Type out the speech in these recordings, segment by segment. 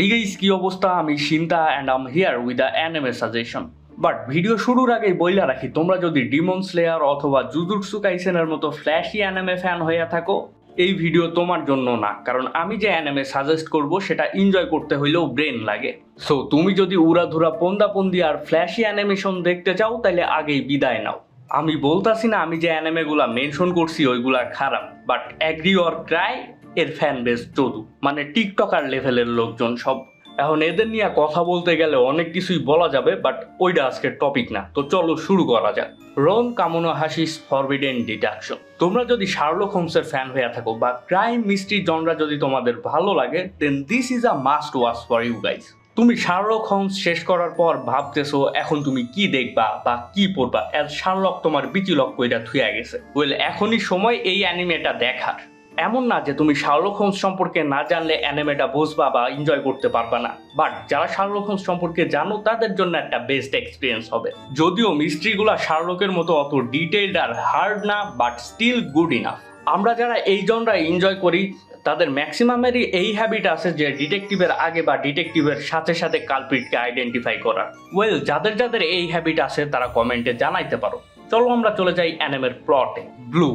এই গাইস কি অবস্থা? আমি Chinta and I'm here with the anime suggestion but video শুরুর আগেই বইলা রাখি, তোমরা যদি ডিমন স্লেয়ার অথবা জুজুটসু কাইসেনের মতো ফ্ল্যাশি অ্যানিমে ফ্যান হয়ে থাকো, এই ভিডিও তোমার জন্য না। কারণ আমি যে অ্যানিমে সাজেস্ট করব, সেটা এনজয় করতে হইলেও ব্রেন লাগে। সো তুমি যদি উড়াধুরা পন্দাপন্দি আর ফ্ল্যাশি অ্যানিমেশন দেখতে চাও তাহলে আগেই বিদায় নাও। আমি বলতাছি না, আমি যে অ্যানিমেগুলা মেনশন করছি, ওইগুলা খারাপ। বাট অ্যাগ্রি অর ক্রাই এর ফ্যান বেস চদু মানে টিকটকার লেভেলের লোকজন সব। এখন এদের নিয়ে কথা বলতে গেলে অনেক কিছুই বলা যাবে বাট ওইটা আজকের টপিক না। তো চলো শুরু করা যাক। রন কামনো হাসিস ফরবিডেন ডিডাকশন তোমরা যদি শার্লক হোমসের ফ্যান হয়ে থাকো বা ক্রাইম মিস্ট্রি জনরা যদি তোমাদের ভালো লাগে then this is a must watch for you guys তুমি শার্লক হোমস শেষ করার পর ভাবতেছো, এখন তুমি কি দেখবা বা কি পড়বা? এর শার্লক তোমার বিচিলক কইরা থুয়া গেছে। ওয়েল এখনই সময় এই অ্যানিমেটা দেখার। এমন না যে তুমি শার্লক হোমস সম্পর্কে না জানলে অ্যানিমেটা বুঝবা বা এনজয় করতে পারবা না। বাট যারা শার্লক হোমস সম্পর্কে জানো, তাদের জন্য একটা বেস্ট এক্সপিরিয়েন্স হবে। যদিও মিস্ট্রিগুলা শার্লকের মতো অত ডিটেইলড আর হার্ড না বাট স্টিল গুড ইনাফ আমরা যারা এই জনরা এনজয় করি, তাদের ম্যাক্সিমামেরই এই হ্যাবিট আছে যে ডিটেকটিভের আগে বা ডিটেকটিভের সাথে সাথে কালপিটকে আইডেন্টিফাই করার। ওয়েল যাদের যাদের এই হ্যাবিট আছে, তারা কমেন্টে জানাইতে পারো। চলো আমরা চলে যাই অ্যানিমের প্লটে ব্লু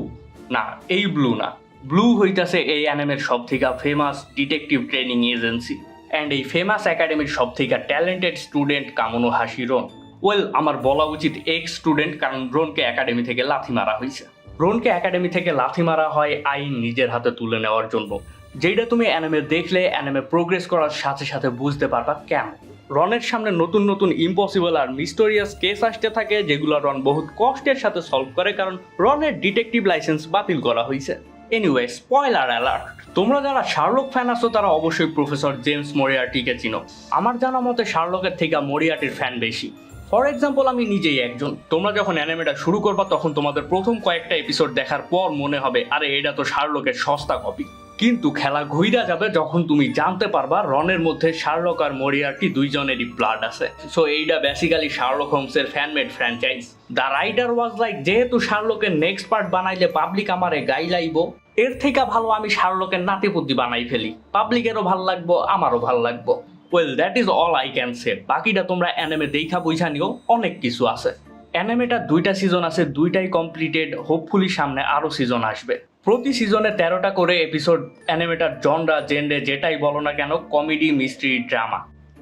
না, এই ব্লু না। ব্লু হইতাছে এই অ্যানিমের সব থেকে famous detective training agency and এই ফেমাস একাডেমির সব থেকে ট্যালেন্টেড স্টুডেন্ট কামনো হাসি রন। ওয়েল আমার বলা উচিত এক্স স্টুডেন্ট কারণ রনকে একাডেমি থেকে লাথি মারা হয়েছে রনকে একাডেমি থেকে লাথি মারা হয় আইন নিজের হাতে তুলে নেওয়ার জন্য। যেটা তুমি অ্যানিমে দেখলে অ্যানিমে প্রোগ্রেস করার সাথে সাথে বুঝতে পারবা কেন। রনের সামনে নতুন নতুন ইম্পসিবল আর মিস্টোরিয়াস কেস আসতে থাকে, যেগুলো রন বহুত কষ্টের সাথে সলভ করে কারণ রনের ডিটেকটিভ লাইসেন্স বাতিল করা হয়েছে এনিওয়ে স্পয়লার অ্যালার্ট তোমরা যারা শার্লক ফ্যান আছো, তারা অবশ্যই প্রফেসর জেমস মরিয়ার্টিকে চিনো। আমার জানা মতে শার্লকের থেকে মরিয়ার্টির ফ্যান বেশি। ফর এক্সাম্পল আমি নিজেই একজন। তোমরা যখন অ্যানিমেটা শুরু করবা, তখন তোমাদের প্রথম কয়েকটা এপিসোড দেখার পর মনে হবে, আরে, এটা তো শার্লকের সস্তা কপি কিন্তু খেলা ঘুইরা যাবে যখন তুমি জানতে পারবা রনের মধ্যে শার্লক আর মরিয়ার্টি দুইজনেরই ব্লাড আছে। সো এইটা basically Sherlock হোমসের fanmade franchise the writer was like যেহেতু শার্লকের নেক্সট পার্ট বানাইলে পাবলিক আমারে গাই লাইব এর থেকে ভালো আমি শার্লকের নাতিপুতি বানাই ফেলি। পাবলিকেরও ভালো লাগবো, আমারও ভালো লাগবো। Well that is all I can say বাকিটা তোমরা অ্যানিমে দেখা বুঝা নিও, অনেক কিছু আছে। অ্যানিমেটা দুইটা সিজন আছে, দুইটাই কমপ্লিটেড হোপফুলি সামনে আরও সিজন আসবে। প্রতি সিজনে তেরোটা করে এপিসোড অ্যানিমেটার জনরা জেন্ডে যেটাই বলো না কেন কমেডি মিস্ট্রি ড্রামা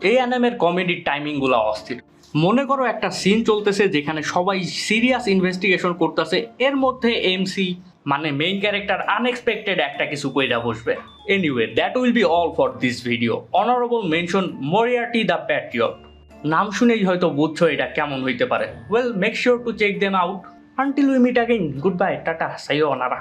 এই অ্যানিমের কমেডির টাইমিংগুলো অস্থির। মনে করো একটা সিন চলতেছে যেখানে সবাই সিরিয়াস ইনভেস্টিগেশন করতেছে, এর মধ্যে এমসি মানে মেইন ক্যারেক্টার আনএক্সপেক্টেড একটা কিছু কইরা বসবে। Anyway that will be all for this video honourable mention Moriarty the patriot নাম শুনেই হয়তো বুঝছ এটা কেমন হইতে পারে। Well make sure to check them out until we meet again good bye tata সাইও অনারা।